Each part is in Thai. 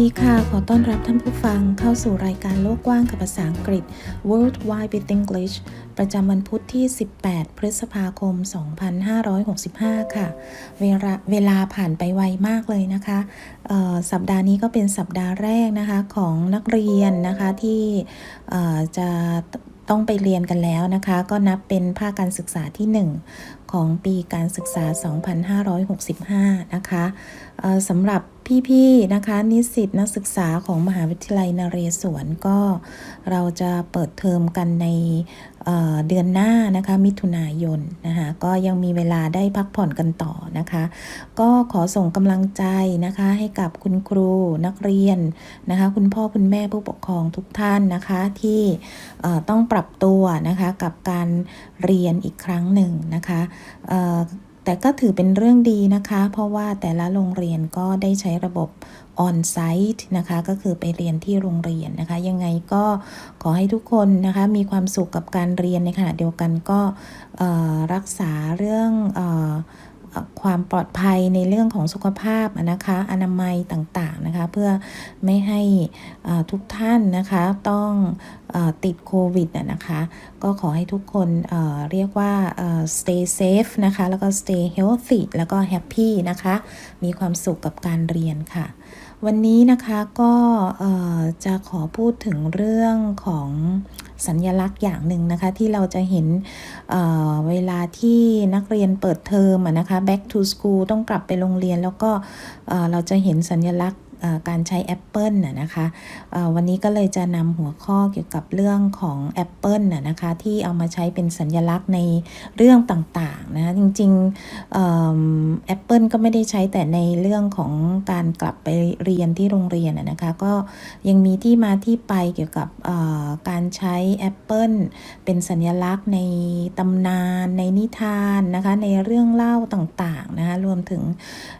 ดีค่ะ ขอต้อนรับท่านผู้ฟังเข้าสู่รายการโลกกว้างกับภาษาอังกฤษ World Wide with English ประจำวันพุธที่ 18 พฤษภาคม 2565 ค่ะ เวลาเวลาผ่านไปไวมากเลยนะคะ สัปดาห์นี้ก็เป็นสัปดาห์แรกนะคะของนักเรียนนะคะที่จะต้องไปเรียนกันแล้วนะคะ ก็นับเป็นภาคการศึกษาที่ 1 ของปีการศึกษา 2565 นะคะสำหรับ พี่ๆนะคะ นิสิตนักศึกษาของมหาวิทยาลัยนเรศวรก็เราจะเปิดเทอมกันในเเดือนหน้านะคะมิถุนายนนะคะก็ยังมีเวลาได้พักผ่อนกันต่อนะคะ ก็ขอส่งกำลังใจนะคะให้กับคุณครูนักเรียนนะคะ คุณพ่อคุณแม่ผู้ปกครองทุกท่านนะคะที่ต้องปรับตัวนะคะกับการเรียนอีกครั้งหนึ่งนะคะ แต่ก็ถือเป็นเรื่องดีนะคะ เพราะว่าแต่ละโรงเรียนก็ได้ใช้ระบบ on-site นะคะ ก็คือไปเรียนที่โรงเรียนนะคะ ยังไงก็ขอให้ทุกคนนะคะ มีความสุขกับการเรียนในขณะเดียวกันก็รักษาเรื่องอ ความปลอดภัยในเรื่องของสุขภาพนะคะอนามัยต่างๆนะคะ เพื่อไม่ให้ทุกท่านนะคะต้องอติดโควิดนะคะ ก็ขอให้ทุกคนเเรียกว่า stay safe นะคะ แล้วก็ stay healthy แล้วก็ happy นะคะ มีความสุขกับการเรียนค่ะ วันนี้นะคะก็จะขอพูดถึงเรื่องของ สัญญลักษณ์อย่างหนึ่งนะคะ ที่เราจะเห็นเเวลาที่นักเรียนเปิดเทอมนะคะ back to school ต้องกลับไปโรงเรียน แล้วก็เเราจะเห็นสัญลักษณ์ การใช้แอปเปิลน่ะนะคะวันนี้ก็เลยจะนำหัวข้อเกี่ยวกับเรื่องของแอปเปิลน่ะนะคะที่เอามาใช้เป็นสัญลักษณ์ในเรื่องต่างๆนะจริงๆแอปเปิลก็ไม่ได้ใช้แต่ในเรื่องของการกลับไปเรียนที่โรงเรียนนะคะก็ยังมีที่มาที่ไปเกี่ยวกับการใช้แอปเปิลเป็นสัญลักษณ์ในตำนานในนิทานนะคะในเรื่องเล่าต่างๆนะคะรวมถึง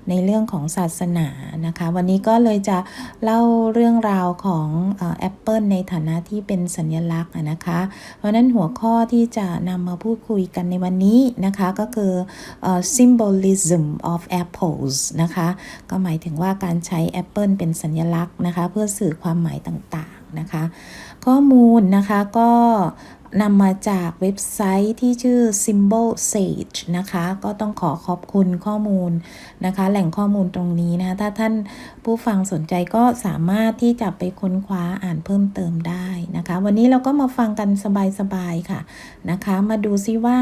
ในเรื่องของศาสนานะคะวันนี้ก็เลยจะเล่าเรื่องราวของแอปเปิลในฐานะที่เป็นสัญลักษณ์นะคะ เพราะนั้นหัวข้อที่จะนำมาพูดคุยกันในวันนี้นะคะก็คือ symbolism of apples นะคะ ก็หมายถึงว่าการใช้แอปเปิลเป็นสัญลักษณ์นะคะ เพื่อสื่อความหมายต่างๆนะคะ ข้อมูลนะคะก็ นำมาจากเว็บไซต์ที่ชื่อ Symbol Sage นะคะ ก็ต้องขอขอบคุณข้อมูลนะคะ แหล่งข้อมูลตรงนี้นะคะถ้าท่านผู้ฟังสนใจก็สามารถที่จะไปค้นคว้าอ่านเพิ่มเติมได้นะคะ วันนี้เราก็มาฟังกันสบายๆค่ะนะคะ มาดูซิว่า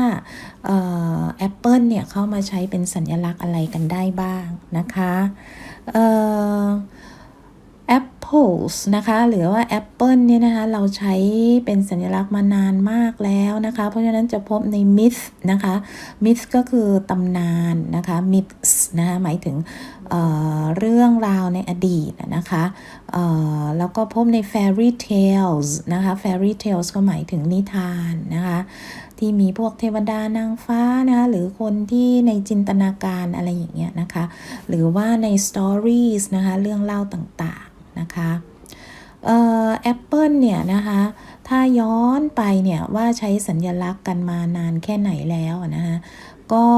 แอปเปิลเนี่ยเข้ามาใช้เป็นสัญลักษณ์อะไรกันได้บ้างนะคะเอ่อ apples นะคะหรือว่า apple เนี่ยนะคะเราใช้เป็นสัญลักษณ์มานานมากแล้วนะคะ เพราะฉะนั้นจะพบใน myth นะคะ myth ก็คือตำนานนะคะ myths นะคะหมายถึงเเรื่องราวในอดีตนะคะแล้วก็พบใน fairy tales นะคะ fairy tales ก็หมายถึงนิทานนะคะที่มีพวกเทวดานางฟ้านะคะหรือคนที่ในจินตนาการอะไรอย่างเงี้ยนะคะ หรือว่าใน stories นะคะ เรื่องเล่าต่าง นะคะแอปเปิลเนี่ยนะคะถ้าย้อนไปเนี่ยว่าใช้สัญญลักษณ์กันมานานแค่ไหนแล้วนะคะก็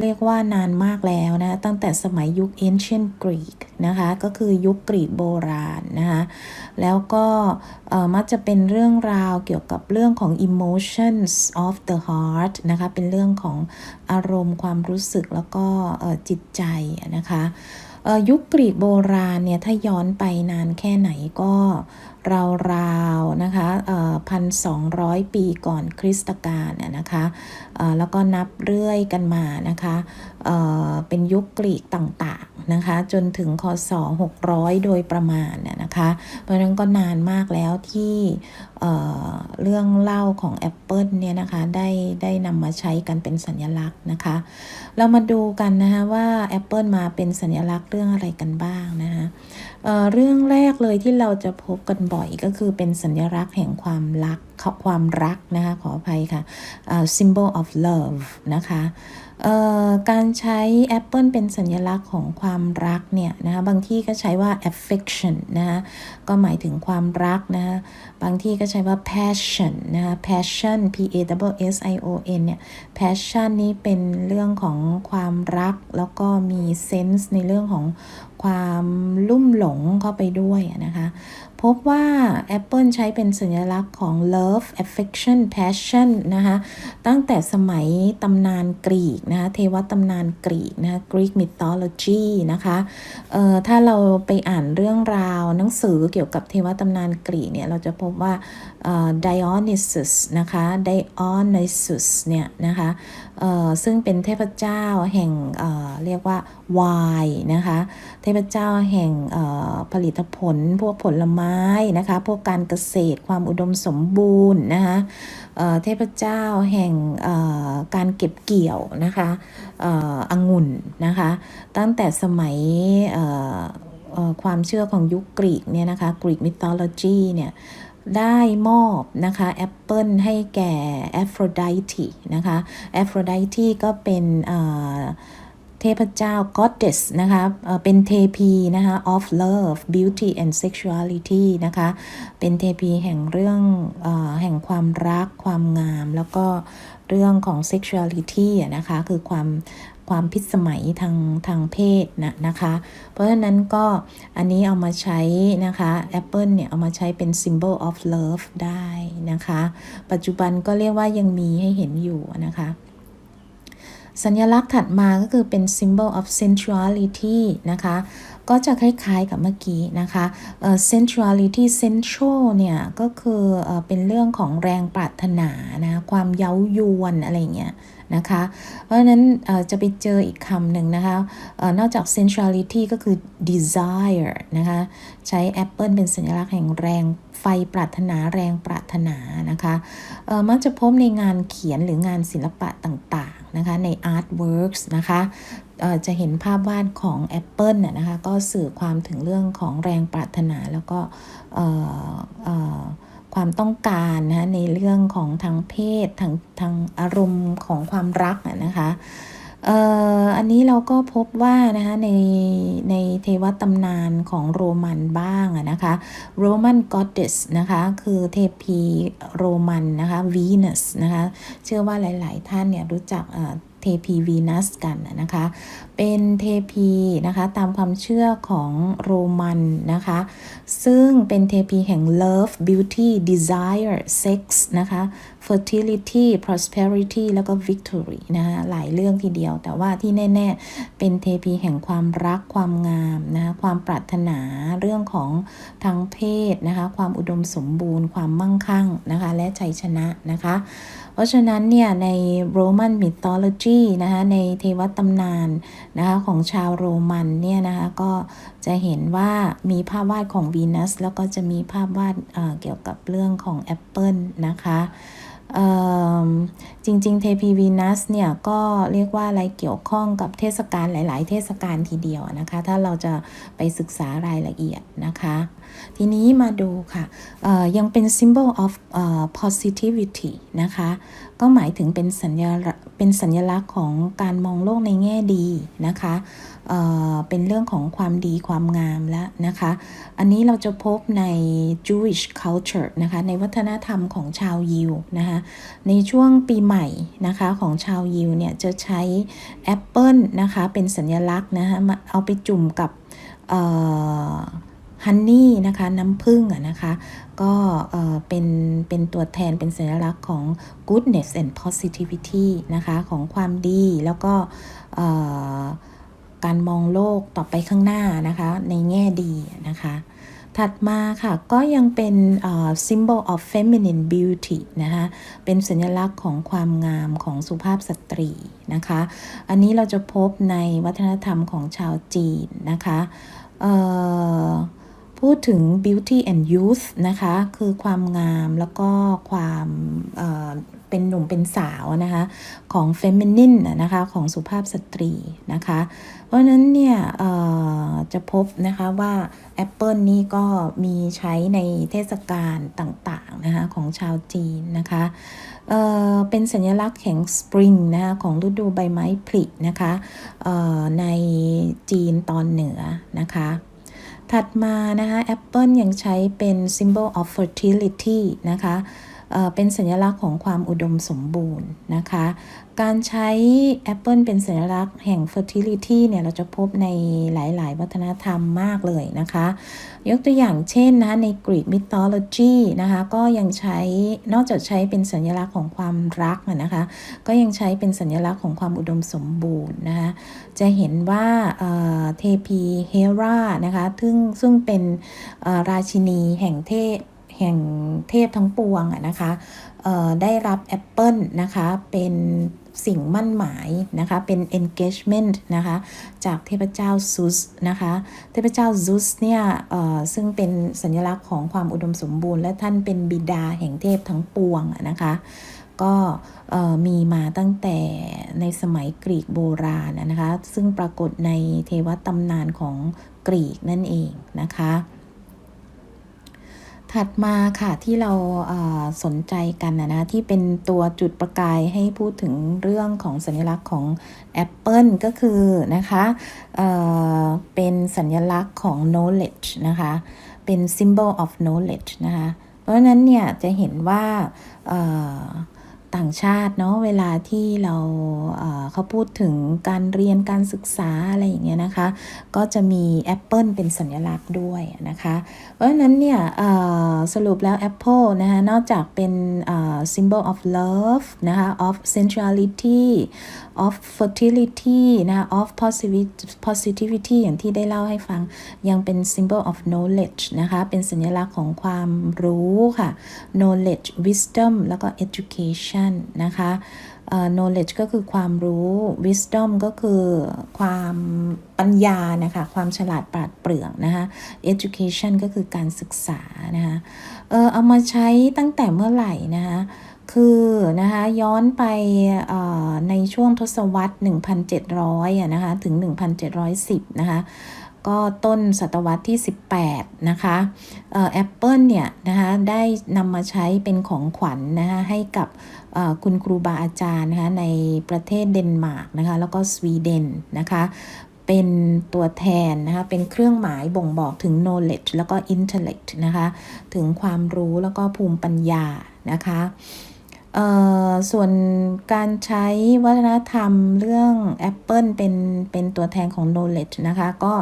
เรียกว่านานมากแล้วนะตั้งแต่สมัยยุค ancient Greek นะคะก็คือยุคกรีกโบราณนะคะแล้วก็มักจะเป็นเรื่องราวเกี่ยวกับเรื่องของ emotions of the heart นะคะเป็นเรื่องของอารมณ์ความรู้สึกแล้วก็จิตใจนะคะ ยุคกรีกโบราณเนี่ยถ้าย้อนไปนานแค่ไหนก็ราวๆนะคะพันสองร้อยปีก่อนคริสตกาลนะคะแล้วก็นับเรื่อยกันมานะคะเเป็นยุคกรีกต่างๆนะคะจนถึงคศ600 โดยประมาณนะคะเพราะนั้นก็นานมากแล้วที่เเรื่องเล่าของแอปเปิลเนี่ยนะคะได้ได้นำมาใช้กันเป็นสัญลักษณ์นะคะ เรามาดูกันนะคะว่าแอปเปิลมาเป็นสัญลักษณ์เรื่องอะไรกันบ้างนะคะเเรื่องแรกเลยที่เราจะพบกันบ่อยก็คือเป็นสัญลักษณ์แห่งความรักความรักนะคะขออภัยค่ะ symbol of love นะคะการใช้แอปเปิลเป็นสัญลักษณ์ของความรักเนี่ยนะคะบางที่ก็ใช้ว่า affection นะคะก็หมายถึงความรักนะคะบางที่ก็ใช้ว่า passion นะคะ passion p a w s i o n เนี่ย passion นี้เป็นเรื่องของความรัก แล้วก็มี sense ในเรื่องของ ความลุ่มหลงเข้าไปด้วยนะคะ พบว่า Apple ใช้เป็นสัญลักษณ์ของ love affection passion นะคะตั้งแต่สมัยตำนานกรีกนะคะเทวตำนานกรีกนะะ Greek mythology นะคะเอ่อถ้าเราไปอ่านเรื่องราวหนังสือเกี่ยวกับเทวตำนานกรีกเนี่ย เราจะพบว่าเอ่อ Dionysus นะคะ Dionysus เนี่ยนะคะเอ่อซึ่งเป็นเทพเจ้าแห่งเอ่อเรียกว่า wine นะคะ เทพเจ้าแห่งผลิตผล พวกผลไม้นะคะ พวกการเกษตรความอุดมสมบูรณ์นะคะเทพเจ้าแห่งการเก็บเกี่ยวนะคะองุ่นนะคะ ตั้งแต่สมัยความเชื่อของยุคกรีกเนี่ยนะคะกรีกมิทอโลจีเนี่ยได้มอบนะคะแอปเปิลให้แก่แอฟโรไดตีนะคะแอฟโรไดตีก็เป็น เทพเจ้า goddess นะคะเป็นเทพีนะคะ of love beauty and sexuality นะคะเป็นเทพีแห่งเรื่องอแห่งความรักความงาม แล้วก็เรื่องของ sexuality นะคะคือความความพิสมัยทางทางเพศนะนะคะ เพราะฉะนั้นก็อันนี้เอามาใช้นะคะ Apple เนี่ยเอามาใช้เป็น symbol of love ได้นะคะ ปัจจุบันก็เรียกว่ายังมีให้เห็นอยู่นะคะ สัญลักษณ์ถัดมาก็คือเป็น symbol of sensuality นะคะ ก็จะคล้ายๆกับเมื่อกี้นะคะเอ่อ sensuality sensual เนี่ย ก็คือเอ่อเป็นเรื่องของแรงปรารถนานะความเย้ายวนอะไรเงี้ยนะคะ เพราะฉะนั้นจะไปเจออีกคำหนึ่งนะคะอนอกจาก sensuality ก็คือ desire นะคะ ใช้ Apple เป็นสัญลักษณ์แห่งแรงไฟปรารถนาแรงปรารถนานะคะมักจะพบในงานเขียนหรืองานศิลปะต่างๆนะคะใน artworks นะคะ จะเห็นภาพวาดของ Apple น่ะนะคะก็สื่อความถึงเรื่องของแรงปรารถนาแล้วก็ความต้องการนะคะในเรื่องของทางเพศทางทางอารมณ์ของความรักนะคะอันนี้เราก็พบว่านะคะในในเทวตำนานของโรมันบ้างนะคะ Roman Goddess นะคะคือเทพีโรมันนะคะ Venus นะคะเชื่อว่าหลาย ๆ ท่านเนี่ยรู้จัก เทพีวีนัสกันนะคะ เป็นเทพีนะคะตามความเชื่อของโรมันนะคะ ซึ่งเป็นเทพีแห่ง love beauty desire sex นะคะ fertility prosperity แล้วก็ victory นะคะหลายเรื่องทีเดียว แต่ว่าที่แน่ ๆ เป็นเทพีแห่งความรักความงามนะคะความปรารถนาเรื่องของทางเพศนะคะ ความอุดมสมบูรณ์ ความมั่งคั่งนะคะ และชัยชนะนะคะ ราะฉะนั้นเนี่ยใน Roman mythology นะคะในเทวตำนานนะคะของชาวโรมันเนี่ยนะคะก็จะเห็นว่ามีภาพวาดของวีนัสแล้วก็จะมีภาพวาดเอ่อเกี่ยวกับเรื่องของแอปเปิลนะคะเอิ่มจริงๆ เทพีวีนัสเนี่ยก็เรียกว่าอะไรเกี่ยวข้องกับเทศกาลหลาย ๆ เทศกาลทีเดียวนะคะ ถ้าเราจะไปศึกษารายละเอียดนะคะ ทีนี้มาดูค่ะยังเป็น symbol of เอ่อ positivity นะคะ ก็หมายถึงเป็นสัญลักษณ์เป็นสัญลักษณ์ของการมองโลกในแง่ดีนะคะเเป็นเรื่องของความดีความงามแล้วนะคะ อันนี้เราจะพบใน Jewish culture นะคะ ในวัฒนธรรมของชาวยิวนะคะ ในช่วงปีใหม่นะคะของชาวยิวเนี่ยจะใช้แอปเปิลนะคะเป็นสัญลักษณ์นะคะมาเอาไปจุ่มกับฮันนี่นะคะน้ำผึ้งอะนะคะก็เอ่อเป็นเป็นตัวแทนเป็นสัญลักษณ์ของ goodness and positivity นะคะของความดีแล้วก็การมองโลกต่อไปข้างหน้านะคะในแง่ดีนะคะ ถัดมาค่ะก็ยังเป็น symbol of feminine beauty นะคะเป็นสัญลักษณ์ของความงามของสุภาพสตรีนะคะ อันนี้เราจะพบในวัฒนธรรมของชาวจีนนะคะเอ่อ พูดถึง beauty and youth นะคะ คือความงามแล้วก็ความเเป็นหนุ่มเป็นสาวนะคะ ของ feminine นะนะคะ ของสุภาพสตรีนะคะ เพราะนั้นเนี่ยจะพบนะคะว่าแอปเปิลนี่ก็มีใช้ในเทศกาลต่างๆนะคะของชาวจีนนะคะเเป็นสัญลักษณ์แห่งสปริงนะคะของฤดูใบไม้ผลินะคะในจีนตอนเหนือนะคะ ถัดมานะคะแอปเปิลยังใช้เป็น symbol of fertility นะคะ เป็นสัญลักษณ์ของความอุดมสมบูรณ์นะคะ การใช้แอปเปิลเป็นสัญลักษณ์แห่ง fertility เนี่ยเราจะพบในหลาย ๆ วัฒนธรรมมากเลยนะคะ ยกตัวอย่างเช่นนะคะใน Greek mythology นะคะก็ยังใช้นอกจากใช้เป็นสัญลักษณ์ของความรักนะคะก็ยังใช้เป็นสัญลักษณ์ของความอุดมสมบูรณ์นะคะจะเห็นว่าเทพีเฮรานะคะซึ่งซึ่งเป็นราชินีแห่งเทพ แห่งเทพทั้งปวงอะนะคะได้รับแอปเปิลนะคะเป็นสิ่งมั่นหมายนะคะเป็น engagement นะคะจากเทพเจ้าซุสนะคะเทพเจ้าซุสเนี่ยซึ่งเป็นสัญลักษณ์ของความอุดมสมบูรณ์ และท่านเป็นบิดาแห่งเทพทั้งปวงอะนะคะก็มีมาตั้งแต่ในสมัยกรีกโบราณนะคะซึ่งปรากฏในเทวตำนานของกรีกนั่นเองนะคะ ถัดมาค่ะที่เราสนใจกันนะนะที่เป็นตัวจุดประกายให้พูดถึงเรื่องของสัญลักษณ์ของแอปเปิลก็คือนะคะเเป็นสัญลักษณ์ของ knowledge นะคะเป็น symbol of knowledge นะคะเพราะฉะนั้นเนี่ยจะเห็นว่า ต่างชาติเนาะเวลาที่เราเขาพูดถึงการเรียนการศึกษาอะไรอย่างเงี้ยนะคะ ก็จะมีแอปเปิลเป็นสัญลักษณ์ด้วยนะคะ เพราะฉะนั้นเนี่ยสรุปแล้ว Apple นะคะนอกจากเป็น symbol of love นะคะ of sensuality of fertility นะคะ of positivity positivity อย่างที่ได้เล่าให้ฟังยังเป็น symbol of knowledge นะคะเป็นสัญลักษณ์ของความรู้ค่ะ knowledge wisdom แล้วก็ education นะคะเอ่อ knowledge ก็คือความรู้ wisdom ก็คือความปัญญานะคะ ความฉลาดปราดเปรื่องนะคะ education ก็คือการศึกษานะคะเออเอามาใช้ตั้งแต่เมื่อไหร่นะคะคือนะคะย้อนไปในช่วงทศวรรษ 1,700อะนะคะถึง 1,710นะคะ ก็ต้นศตวรรษที่ 18 นะคะแอปเปิลเนี่ยนะคะได้นำมาใช้เป็นของขวัญนนะคะให้กับคุณครูบาอาจารย์นะคะในประเทศเดนมาร์กนะคะแล้วก็สวีเดนนะคะเป็นตัวแทนนะคะเป็นเครื่องหมายบ่งบอกถึง knowledge แล้วก็ intellect นะคะถึงความรู้แล้วก็ภูมิปัญญานะคะ ส่วนการใช้วัฒนธรรมเรื่อง Apple เป็นเป็นตัวแทนของ knowledge นะคะ ก็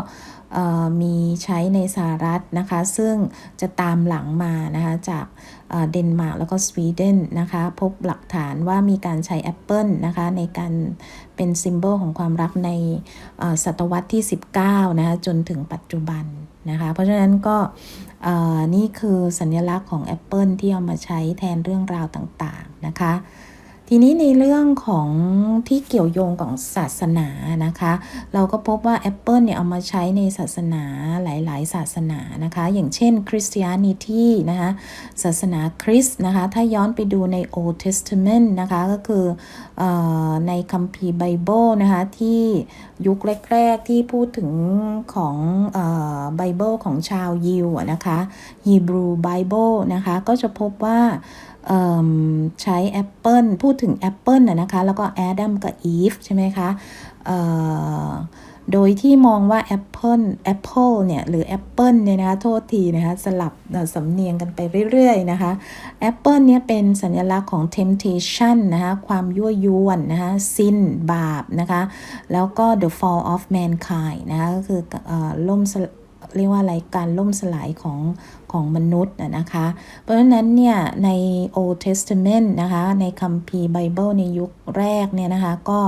เอ่อมีใช้ในสหรัฐนะคะ ซึ่งจะตามหลังมานะคะจากเดนมาร์กแล้วก็สวีเดนนะคะ พบหลักฐานว่ามีการใช้แอปเปิลนะคะ ในการเป็นซิมโบลของความรักในศตวรรษที่ 19 นะคะ จนถึงปัจจุบันนะคะ เพราะฉะนั้นก็ นี่คือสัญลักษณ์ของ Apple ที่เอามาใช้แทนเรื่องราวต่างๆนะคะ ทีนี้ในเรื่องของที่เกี่ยวโยงกับศาสนานะคะ เราก็พบว่า Apple เนี่ยเอามาใช้ในศาสนาหลาย ๆ ศาสนานะคะ อย่างเช่น Christianity นะคะศาสนาคริสต์นะคะ ถ้าย้อนไปดูใน Old Testament นะคะ ก็คืออในคัมภีร์ไบเบิลนะคะ ที่ยุคแรก ๆ ที่พูดถึงของไบเบิลของชาวยิวนะคะ Hebrew Bible นะคะ ก็จะพบว่า ใช้แอปเปิลพูดถึงแอปเปิลนะคะ แล้วก็แอดัมกับอีฟใช่ไหมคะโดยที่มองว่า Apple Apple เนี่ย หรือ Apple เนี่ยนะคะ โทษทีนะคะ สลับสำเนียงกันไปเรื่อยๆนะคะ Apple เนี่ยเป็นสัญลักษณ์ของ temptation นะคะ ความยั่วยวนนะคะ sin บาปนะคะ แล้วก็ the fall of mankind นะคะ ก็คืออล่มสล เรียกว่าอะไรการล่มสลายของของมนุษย์นะนะคะ เพราะฉะนั้นเนี่ยใน Old Testament นะคะในคัมภีร์ไบเบิลในยุคแรกเนี่ยนะคะก็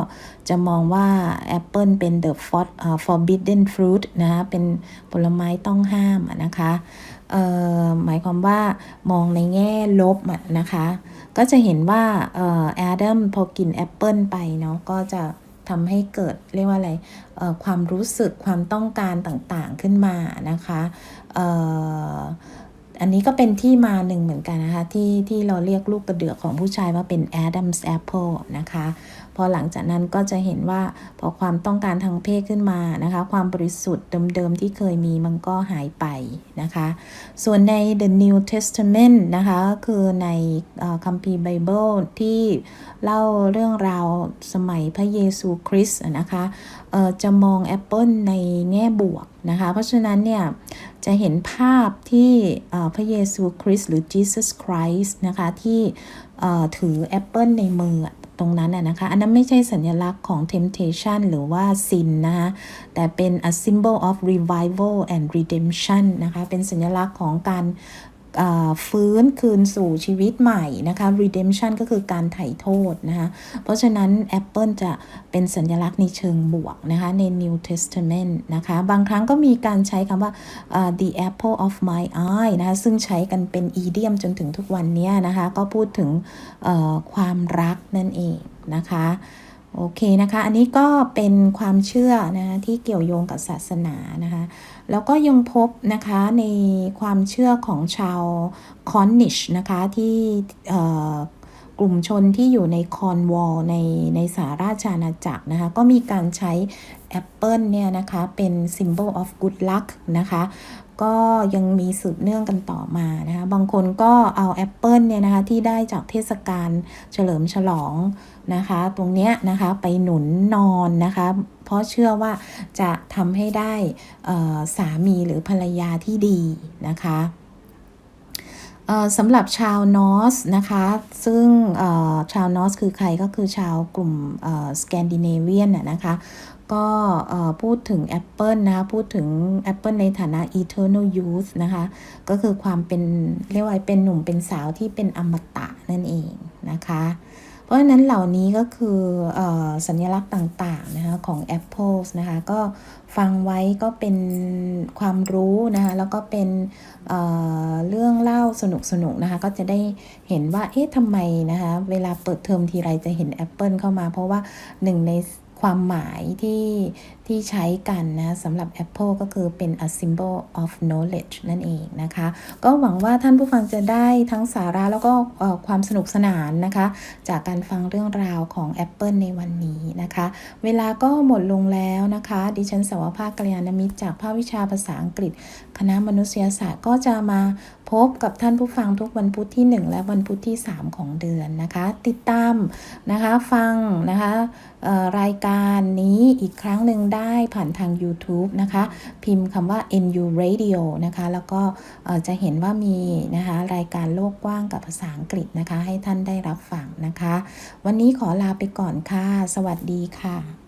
จะมองว่าแอปเปิลเป็น the for, uh, forbidden fruit นะคะเป็นผลไม้ต้องห้ามนะคะเอ่อหมายความว่ามองในแง่ลบอะนะคะ ก็จะเห็นว่าเอ่อแอดัมพอกินแอปเปิลไปเนาะก็จะ ทำให้เกิดเรียกว่าอะไรความรู้สึกความต้องการต่างๆขึ้นมานะคะอันนี้ก็เป็นที่มาหนึ่งเหมือนกันนะคะ ที่ที่เราเรียกลูกกระเดือกของผู้ชายว่าเป็น Adam's Apple นะคะพอหลังจากนั้นก็จะเห็นว่าพอความต้องการทางเพศขึ้นมานะคะ ความบริสุทธิ์เดิมๆที่เคยมีมันก็หายไปนะคะ ส่วนใน The New Testament นะคะก็คือในคัมภีร์ไบเบิลที่เล่าเรื่องราวสมัยพระเยซูคริสต์นะคะจะมองแอปเปิลในแง่บวกนะคะ เพราะฉะนั้นเนี่ยจะเห็นภาพที่พระเยซูคริสต์หรือ Jesus Christ นะคะที่ถือแอปเปิลในมือ ตรงนั้นนะคะ อันนั้นไม่ใช่สัญลักษณ์ของ temptation หรือว่า sin นะคะแต่เป็น a symbol of revival and redemption นะคะ เป็นสัญลักษณ์ของการ ฟื้นคืนสู่ชีวิตใหม่นะคะ redemption ก็คือการไถ่โทษนะคะ เพราะฉะนั้นแอปเปิลจะเป็นสัญลักษณ์ในเชิงบวกนะคะ ใน New Testament นะคะ บางครั้งก็มีการใช้คำว่าอ่า the apple of my eye นะคะ ซึ่งใช้กันเป็นอีเดียมจนถึงทุกวันนี้นะคะ ก็พูดถึงความรักนั่นเองนะคะ โอเคนะคะ อันนี้ก็เป็นความเชื่อนะคะที่เกี่ยวโยงกับศาสนานะคะ แล้วก็ยังพบนะคะในความเชื่อของชาวคอนนิชนะคะที่กลุ่มชนที่อยู่ในคอนวอลในในสหราชอาณาจักรนะคะ ก็มีการใช้แอปเปิลเนี่ยนะคะ เป็น symbol of good luck นะคะ ก็ยังมีสืบเนื่องกันต่อมานะคะบางคนก็เอาแอปเปิลเนี่ยนะคะที่ได้จากเทศกาลเฉลิมฉลองนะคะ ตรงเนี้ยนะคะไปหนุนนอนนะคะ เพราะเชื่อว่าจะทำให้ได้สามีหรือภรรยาที่ดีนะคะเอ่อสำหรับชาวนอสนะคะ ซึ่งเอ่อชาวนอสคือใครก็คือชาวกลุ่มสแกนดิเนเวียนนะคะ ก็พูดถึง Apple นะคะพูดถึง Apple ในฐานะ eternal youth นะคะ ก็คือความเป็นเรียกว่าเป็นหนุ่มเป็นสาวที่เป็นอมตะนั่นเองนะคะ เพราะฉะนั้นเหล่านี้ก็คือออสัญลักษณ์ต่างๆนะคะของ Apple นะคะ ก็ฟังไว้ก็เป็นความรู้นะคะ แล้วก็เป็นเเรื่องเล่าสนุกๆนะคะ ก็จะได้เห็นว่า เอ๊ะทำไมนะคะ เวลาเปิดเทอมทีไรจะเห็น Apple เข้ามา เพราะว่าหนึ่งใน ความหมายที่ ที่ใช้กันนะสำหรับ Apple ก็คือเป็น a symbol of knowledge นั่นเองนะคะ ก็หวังว่าท่านผู้ฟังจะได้ทั้งสาระแล้วก็ความสนุกสนานนะคะ จากการฟังเรื่องราวของ Apple ในวันนี้นะคะ เวลาก็หมดลงแล้วนะคะ ดิฉันสาวภาคกัลยาณมิตรจากภาควิชาภาษาอังกฤษ คณะมนุษยศาสตร์ก็จะมาพบกับท่านผู้ฟังทุกวันพุธที่ 1 และวันพุธที่ 3 ของเดือนนะคะ ติดตามนะคะฟังนะคะรายการนี้อีกครั้งหนึ่งได้ผ่านทาง YouTube นะคะ พิมพ์คำว่า NU Radio นะคะ แล้วก็จะเห็นว่ามีนะคะรายการโลกกว้างกับภาษาอังกฤษนะคะ ให้ท่านได้รับฟังนะคะ วันนี้ขอลาไปก่อนค่ะ สวัสดีค่ะ